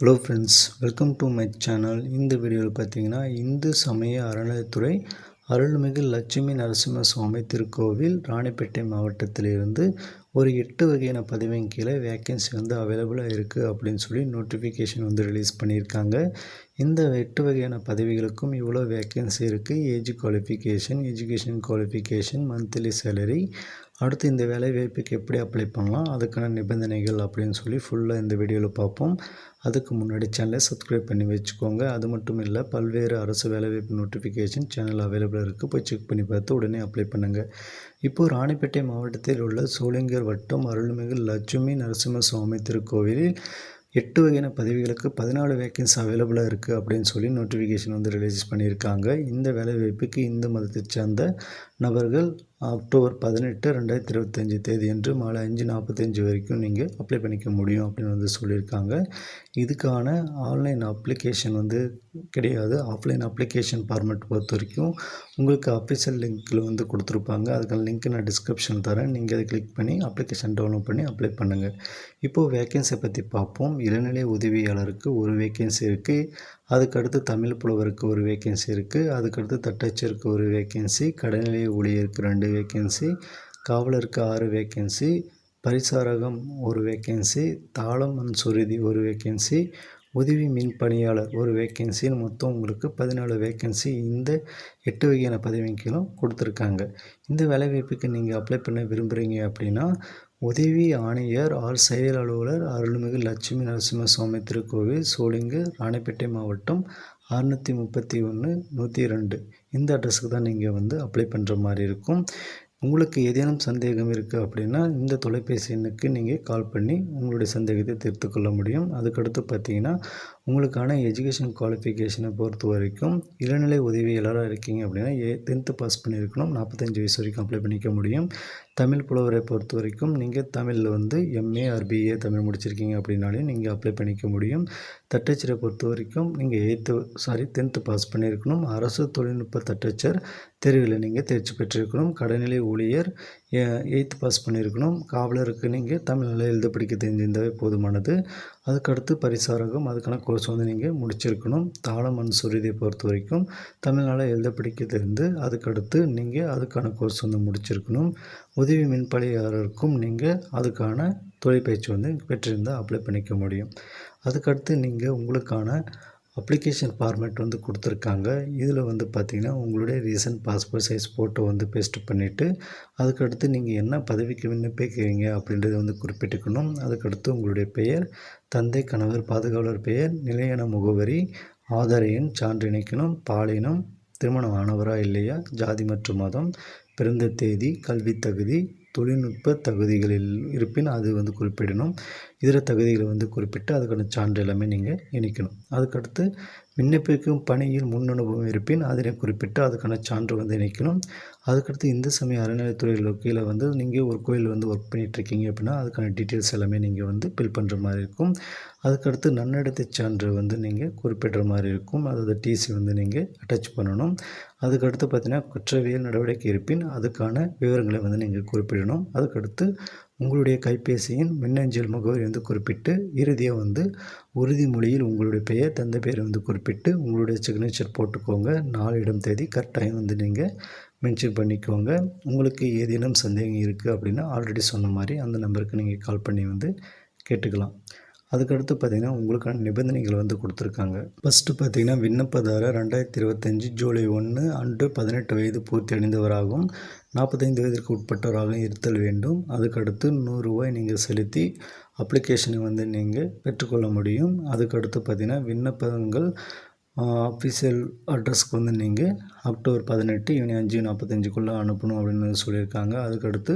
Hello friends welcome to my channel இந்த வீடியோவில் பார்த்தீங்கன்னா இந்து சமய அறநிலையத்துறை அருள்மிகு லட்சுமி நரசிம்ம சுவாமி திருக்கோவில் ராணிப்பேட்டை மாவட்டத்திலிருந்து ஒரு எட்டு வகையான பதவியின் கீழே வேக்கன்சி வந்து அவைலபிளாக இருக்குது அப்படின்னு சொல்லி நோட்டிஃபிகேஷன் வந்து ரிலீஸ் பண்ணியிருக்காங்க. இந்த எட்டு வகையான பதவிகளுக்கும் இவ்வளோ வேக்கன்சி இருக்குது age qualification education qualification monthly salary அடுத்து இந்த வேலை வாய்ப்புக்கு எப்படி அப்ளை பண்ணலாம் அதுக்கான நிபந்தனைகள் அப்படின்னு சொல்லி ஃபுல்லாக இந்த வீடியோவில் பார்ப்போம். அதுக்கு முன்னாடி சேனலை சப்ஸ்கிரைப் பண்ணி வச்சுக்கோங்க. அது மட்டும் இல்லை பல்வேறு அரசு வேலைவாய்ப்பு நோட்டிஃபிகேஷன் சேனல் அவைலபிளாக இருக்குது போய் செக் பண்ணி பார்த்து உடனே அப்ளை பண்ணுங்கள் இப்போது ராணிப்பேட்டை மாவட்டத்தில் உள்ள சோளிங்கர் வட்டம் அருள்மிகு லட்சுமி நரசிம்ம சுவாமி திருக்கோவிலில் எட்டு வகையான பதவிகளுக்கு பதினாலு வேக்கன்ஸ் அவைலபிளாக இருக்குது அப்படின்னு சொல்லி நோட்டிஃபிகேஷன் வந்து ரிலீஸ் பண்ணியிருக்காங்க. இந்த வேலைவாய்ப்புக்கு இந்து மதத்தை சேர்ந்த நபர்கள் அக்டோபர் பதினெட்டு ரெண்டாயிரத்தி இருபத்தஞ்சி தேதி என்று மாலை அஞ்சு நாற்பத்தஞ்சு வரைக்கும் நீங்கள் அப்ளை பண்ணிக்க முடியும் அப்படின்னு வந்து சொல்லியிருக்காங்க. இதுக்கான ஆன்லைன் அப்ளிகேஷன் வந்து கிடையாது. ஆஃப்லைன் அப்ளிகேஷன் ஃபார்மேட் பொறுத்த வரைக்கும் உங்களுக்கு அஃபிஷியல் லிங்க்கில் வந்து கொடுத்துருப்பாங்க. அதுக்கான லிங்க் நான் டிஸ்கிரிப்ஷன் தரேன். நீங்கள் அதை கிளிக் பண்ணி அப்ளிகேஷன் டவுன்லோட் பண்ணி அப்ளை பண்ணுங்கள் இப்போது வேக்கன்சியை பற்றி பார்ப்போம். இளநிலை உதவியாளருக்கு ஒரு வேக்கன்சி இருக்குது அதுக்கடுத்து தமிழ் புலவருக்கு ஒரு வேக்கன்சி இருக்குது அதுக்கடுத்து தட்டச்சருக்கு ஒரு வேக்கன்சி கடல்நிலை ஊழியருக்கு ரெண்டு வேக்கன்சி காவலருக்கு ஆறு வேக்கன்சி பரிசாரகம் ஒரு வேக்கன்சி தாளம் அண்ட் சுருதி ஒரு வேக்கன்சி உதவி மின் பணியாளர் ஒரு வேக்கன்சின்னு மொத்தம் உங்களுக்கு பதினாலு வேக்கன்சி இந்த எட்டு வகையான பதவியின் கொடுத்துருக்காங்க. இந்த வேலைவாய்ப்புக்கு நீங்கள் அப்ளை பண்ண விரும்புகிறீங்க அப்படின்னா உதவி ஆணையர் ஆர் செயல் அலுவலர் அருள்மிகு லட்சுமி நரசிம்ம சுவாமி திருக்கோவில் சோளிங்கு ராணிப்பேட்டை மாவட்டம் அறுநூற்றி முப்பத்தி ஒன்று நூற்றி ரெண்டு இந்த அட்ரஸுக்கு தான் நீங்கள் வந்து அப்ளை பண்ணுற மாதிரி இருக்கும். உங்களுக்கு ஏதேனும் சந்தேகம் இருக்குது அப்படின்னா இந்த தொலைபேசி எண்ணுக்கு நீங்கள் கால் பண்ணி உங்களுடைய சந்தேகத்தை தீர்த்து கொள்ள முடியும். அதுக்கடுத்து பார்த்தீங்கன்னா உங்களுக்கான எஜுகேஷன் குவாலிஃபிகேஷனை பொறுத்த வரைக்கும் இளநிலை உதவியாளராக இருக்கீங்க அப்படின்னா ஏ டென்த்து பாஸ் பண்ணியிருக்கணும். நாற்பத்தஞ்சு வயசு வரைக்கும் அப்ளை பண்ணிக்க முடியும். தமிழ் புலவரை பொறுத்த வரைக்கும் நீங்கள் தமிழில் வந்து எம்ஏ ஆர் பிஏ தமிழ் முடிச்சிருக்கீங்க அப்படின்னாலே நீங்கள் அப்ளை பண்ணிக்க முடியும். தட்டச்சரை பொறுத்த வரைக்கும் நீங்கள் எயித்து சாரி டென்த்து பாஸ் பண்ணியிருக்கணும். அரசு தொழில்நுட்ப தட்டச்சர் தேர்வில் நீங்கள் தேர்ச்சி பெற்றிருக்கணும். கடைநிலை ஊழியர் எயித்து பாஸ் பண்ணியிருக்கணும். காவலருக்கு நீங்கள் தமிழில் எழுத படிக்க தெரிஞ்சிருந்தாவே போதுமானது. அதுக்கடுத்து பரிசாரகம் அதுக்கான கோர்ஸ் வந்து நீங்கள் முடிச்சிருக்கணும். தாளம் அண்ட் சுருதியை பொறுத்த வரைக்கும் தமிழ்நாளில் எழுத பிடிக்கிறது தெரிந்து அதுக்கடுத்து நீங்கள் அதுக்கான கோர்ஸ் வந்து முடிச்சிருக்கணும். உதவி மின்பணியாளருக்கும் நீங்கள் அதுக்கான தொழிற்பயிற்சி வந்து பெற்றிருந்தால் அப்ளை பண்ணிக்க முடியும். அதுக்கடுத்து நீங்கள் உங்களுக்கான அப்ளிகேஷன் ஃபார்மேட் வந்து கொடுத்துருக்காங்க. இதில் வந்து பார்த்திங்கன்னா உங்களுடைய ரீசன்ட் பாஸ்போர்ட் சைஸ் ஃபோட்டோ வந்து பேஸ்ட் பண்ணிவிட்டு அதுக்கடுத்து நீங்கள் என்ன பதவிக்கு விண்ணப்பிக்கிறீங்க அப்படின்றத வந்து குறிப்பிட்டுக்கணும். அதுக்கடுத்து உங்களுடைய பெயர் தந்தை கணவர் பாதுகாவலர் பெயர் நிலையான முகவரி ஆதார் எண் சான்று இணைக்கணும் பாலினம் திருமணம் ஆனவரா இல்லையா ஜாதி மற்றும் மதம் பிறந்த தேதி கல்வி தகுதி தொழில்நுட்ப தகுதிகளில் இருப்பின் அது வந்து குறிப்பிடணும். இதர தகுதிகளை வந்து குறிப்பிட்டு அதுக்கான சான்று எல்லாமே நீங்கள் இணைக்கணும். அதுக்கடுத்து விண்ணப்பிக்கும் பணியில் முன் அனுபவம் இருப்பின் அதனை குறிப்பிட்டு அதுக்கான சான்று வந்து இணைக்கணும். அதுக்கடுத்து இந்து சமய அறநிலைத்துறையில் கீழே வந்து நீங்கள் ஒரு கோயில் வந்து ஒர்க் பண்ணிகிட்ருக்கீங்க அப்படின்னா அதுக்கான டீட்டெயில்ஸ் எல்லாமே நீங்கள் வந்து ஃபில் பண்ணுற மாதிரி இருக்கும். அதுக்கடுத்து நன்னடத்தை சான்று வந்து நீங்கள் குறிப்பிடுற மாதிரி இருக்கும். அதாவது டிசி வந்து நீங்கள் அட்டாச் பண்ணணும். அதுக்கடுத்து பார்த்தீங்கன்னா குற்றவியல் நடவடிக்கை இருப்பின் அதுக்கான விவரங்களை வந்து நீங்கள் குறிப்பிடணும். அதுக்கடுத்து உங்களுடைய கைபேசியின் மின்னஞ்சல் முகவரி வந்து குறிப்பிட்டு இறுதியாக வந்து உறுதிமொழியில் உங்களுடைய பெயர் தந்தை பெயரை வந்து குறிப்பிட்டு உங்களுடைய சிக்னேச்சர் போட்டுக்கோங்க. நாலு இடம் தேதி கரெக்டாக வந்து நீங்கள் மென்ஷன் பண்ணிக்கோங்க. உங்களுக்கு ஏதேனும் சந்தேகம் இருக்குது அப்படின்னா ஆல்ரெடி சொன்ன மாதிரி அந்த நம்பருக்கு நீங்கள் கால் பண்ணி வந்து கேட்டுக்கலாம். அதுக்கடுத்து பார்த்திங்கன்னா உங்களுக்கான நிபந்தனைகள் வந்து கொடுத்துருக்காங்க. ஃபஸ்ட்டு பார்த்திங்கன்னா விண்ணப்பதாரர் ரெண்டாயிரத்தி இருபத்தஞ்சி ஜூலை ஒன்று அன்று பதினெட்டு வயது பூர்த்தி அடைந்தவராகவும் நாற்பத்தைந்து வயதிற்கு உட்பட்டவராகவும் இருத்தல் வேண்டும். அதுக்கடுத்து நூறுரூவாய் நீங்கள் செலுத்தி அப்ளிகேஷனை வந்து நீங்கள் பெற்றுக்கொள்ள முடியும். அதுக்கடுத்து பார்த்திங்கன்னா விண்ணப்பங்கள் ஆஃபீஷியல் அட்ரஸ்க்கு வந்து நீங்கள் அக்டோபர் பதினெட்டு ஈவினிங் அஞ்சு நாற்பத்தஞ்சுக்குள்ளே அனுப்பணும் அப்படின்னு சொல்லியிருக்காங்க. அதுக்கடுத்து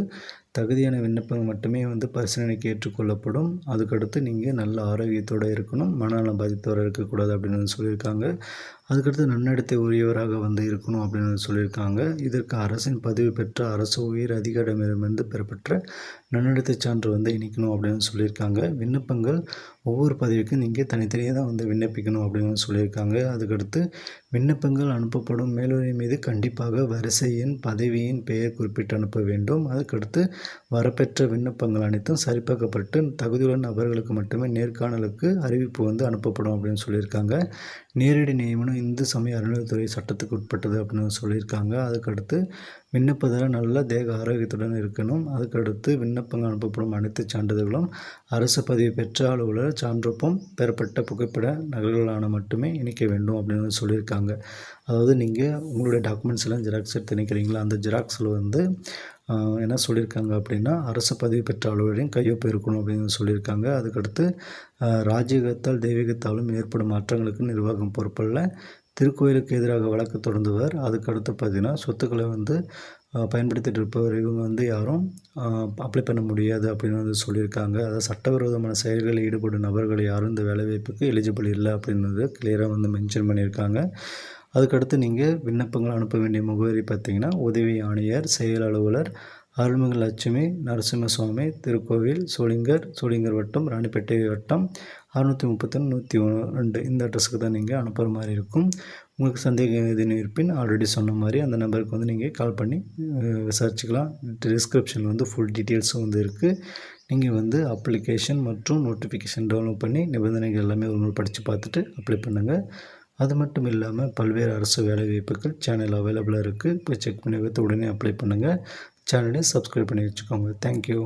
தகுதியான விண்ணப்பங்கள் மட்டுமே வந்து பரிசீலனைக்கு ஏற்றுக்கொள்ளப்படும். அதுக்கடுத்து நீங்கள் நல்ல ஆரோக்கியத்தோடு இருக்கணும். மனநலம் பாதித்தவராக இருக்கக்கூடாது அப்படின்னு சொல்லியிருக்காங்க. அதுக்கடுத்து நன்னடத்தை உரியவராக வந்து இருக்கணும் அப்படின்னு சொல்லியிருக்காங்க. இதற்கு அரசின் பதிவு பெற்ற அரசு உயர் அதிகாரமிடமிருந்து பெறப்பட்ட நன்னடத்தை சான்று வந்து இணைக்கணும் அப்படின்னு சொல்லியிருக்காங்க. விண்ணப்பங்கள் ஒவ்வொரு பதவிக்கும் நீங்கள் தனித்தனியாக தான் வந்து விண்ணப்பிக்கணும் அப்படின்னு சொல்லியிருக்காங்க. அதுக்கடுத்து விண்ணப்பங்கள் அனுப்பப்படும் மேலுரை மீது கண்டிப்பாக வரிசை எண் பதவியின் பெயர் குறிப்பிட்டு அனுப்ப வேண்டும். அதுக்கடுத்து வரப்பெற்ற விண்ணப்பங்கள் அனைத்தும் சரிபார்க்கப்பட்டு தகுதியுள்ள நபர்களுக்கு மட்டுமே நேர்காணலுக்கு அறிவிப்பு வந்து அனுப்பப்படும் அப்படின்னு சொல்லியிருக்காங்க. நேரடி நியமனம் இந்து சமய அறநிலையத்துறை சட்டத்துக்கு உட்பட்டது அப்படின்னு சொல்லியிருக்காங்க. அதுக்கடுத்து விண்ணப்பதாரர் நல்ல தேக ஆரோக்கியத்துடன் இருக்கணும். அதுக்கடுத்து விண்ணப்பங்கள் அனுப்பப்படும் அனைத்து சான்றிதழ்களும் அரசு பதிவு பெற்ற அலுவலர் சான்றொப்பம் பெறப்பட்ட புகைப்பட நகல்களான மட்டுமே இணைக்க வேண்டும் அப்படின்னு சொல்லியிருக்காங்க. அதாவது நீங்கள் உங்களுடைய டாக்குமெண்ட்ஸ் எல்லாம் ஜெராக்ஸ் எடுத்து நினைக்கிறீங்களா அந்த ஜெராக்ஸில் வந்து என்ன சொல்லியிருக்காங்க அப்படின்னா அரசு பதிவு பெற்ற அலுவலரையும் கையொப்பம் இருக்கணும் அப்படின்னு சொல்லியிருக்காங்க அதுக்கடுத்து ராஜீகத்தால் தெய்வீகத்தாலும் ஏற்படும் மாற்றங்களுக்கு நிர்வாகம் பொறுப்பல்ல. திருக்கோயிலுக்கு எதிராக வழக்கு தொடர்ந்தவர் அதுக்கடுத்து பார்த்திங்கன்னா சொத்துக்களை வந்து பயன்படுத்திகிட்டு இருப்பவர் இவங்க வந்து யாரும் அப்ளை பண்ண முடியாது அப்படின்னு வந்து சொல்லியிருக்காங்க அதாவது சட்டவிரோதமான செயல்களில் ஈடுபடும் நபர்கள் யாரும் இந்த வேலைவாய்ப்புக்கு எலிஜிபிள் இல்லை அப்படின்றது கிளியராக வந்து மென்ஷன் பண்ணியிருக்காங்க. அதுக்கடுத்து நீங்கள் விண்ணப்பங்கள் அனுப்ப வேண்டிய முகவரி பார்த்தீங்கன்னா உதவி ஆணையர் செயல் அலுவலர் அருள்மிகு லட்சுமி நரசிம்மசுவாமி திருக்கோவில் சோளிங்கர் சோளிங்கர் வட்டம் ராணிப்பேட்டை வட்டம் அறுநூற்றி முப்பத்தொன்று நூற்றி ரெண்டு. இந்த அட்ரஸுக்கு தான் நீங்கள் அனுப்புகிற மாதிரி இருக்கும். உங்களுக்கு சந்தேகம் எதுன்னு இருப்பின் ஆல்ரெடி சொன்ன மாதிரி அந்த நம்பருக்கு வந்து நீங்கள் கால் பண்ணி விசாரிச்சுக்கலாம். டிஸ்கிரிப்ஷனில் வந்து ஃபுல் டீட்டெயில்ஸும் வந்து இருக்குது நீங்கள் வந்து அப்ளிகேஷன் மற்றும் நோட்டிஃபிகேஷன் டவுன்லோட் பண்ணி நிபந்தனைகள் எல்லாமே ஒரு முறை படித்து பார்த்துட்டு அப்ளை பண்ணுங்கள் அது மட்டும் இல்லாமல் பல்வேறு அரசு வேலைவாய்ப்புகள் சேனல் அவைலபிளாக இருக்குது போய் செக் பண்ணி வைத்து உடனே அப்ளை பண்ணுங்கள் சேனலையும் சப்ஸ்கிரைப் பண்ணி வச்சுக்கோங்க. தேங்க்யூ